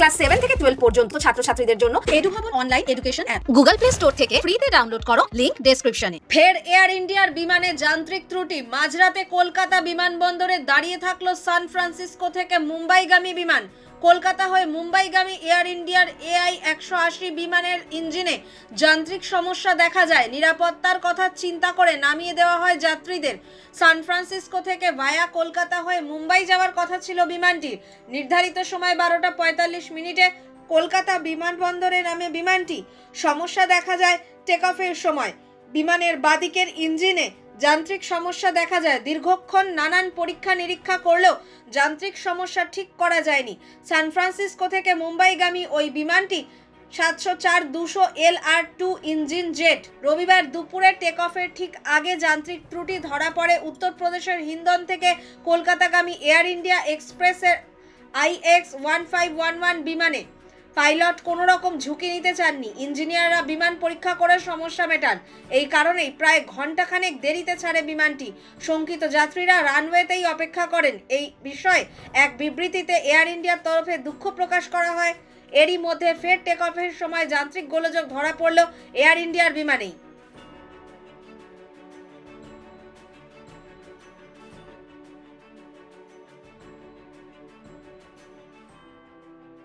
Class seven থেকে twelve পর্যন্ত ছাত্রছাত্রীদের জন্য এডুভাবন online education app. Google play store থেকে ফ্রিতে ডাউনলোড করো লিঙ্ক ডেসক্রিপশনে। ফের এয়ার ইন্ডিয়ার বিমানে যান্ত্রিক ত্রুটি। মাঝরাতে কলকাতা বিমানবন্দরে দাঁড়িয়ে থাকল সান ফ্রান্সিসকো থেকে মুম্বাইগামী বিমান। কলকাতা হয়ে মুম্বাইগামী এয়ার ইন্ডিয়ার এআই একশো আশি বিমানের ইঞ্জিনে যান্ত্রিক সমস্যা দেখা যায়। নিরাপত্তার কথা চিন্তা করে নামিয়ে দেওয়া হয় যাত্রীদের। সান ফ্রান্সিসকো থেকে ভায়া কলকাতা হয়ে মুম্বাই যাওয়ার কথা ছিল বিমানটির। নির্ধারিত সময় বারোটা পঁয়তাল্লিশ মিনিটে কলকাতা বিমানবন্দরে নামে বিমানটি। সমস্যা দেখা যায় টেক অফের সময়। বিমানের বাদিকের ইঞ্জিনে যান্ত্রিক সমস্যা দেখা যায়। দীর্ঘক্ষণ নানান পরীক্ষা নিরীক্ষা করলেও যান্ত্রিক সমস্যা ঠিক করা যায়নি। সান ফ্রান্সিসকো থেকে মুম্বাইগামী ওই বিমানটি সাতশো চার দুশো L R two engine jet রবিবার দুপুরে টেক অফের ঠিক আগে যান্ত্রিক ত্রুটি ধরা পড়ে উত্তরপ্রদেশের হিন্দন থেকে কলকাতাগামী এয়ার ইন্ডিয়া এক্সপ্রেসের IX one five one one বিমানে। পাইলট কোনো রকম ঝুঁকি নিতে চাননি। ইঞ্জিনিয়াররা বিমান পরীক্ষা করে সমস্যা মেটান। এই কারণেই প্রায় ঘন্টাখানেক দেরিতে ছাড়ে বিমানটি। শঙ্কিত যাত্রীরা রানওয়েতেই অপেক্ষা করেন। এই বিষয়ে এক বিবৃতিতে এয়ার ইন্ডিয়ার তরফে দুঃখ প্রকাশ করা হয়। এরই মধ্যে ফের টেক অফের সময় যান্ত্রিক গোলযোগ ধরা পড়ল এয়ার ইন্ডিয়ার বিমানেই।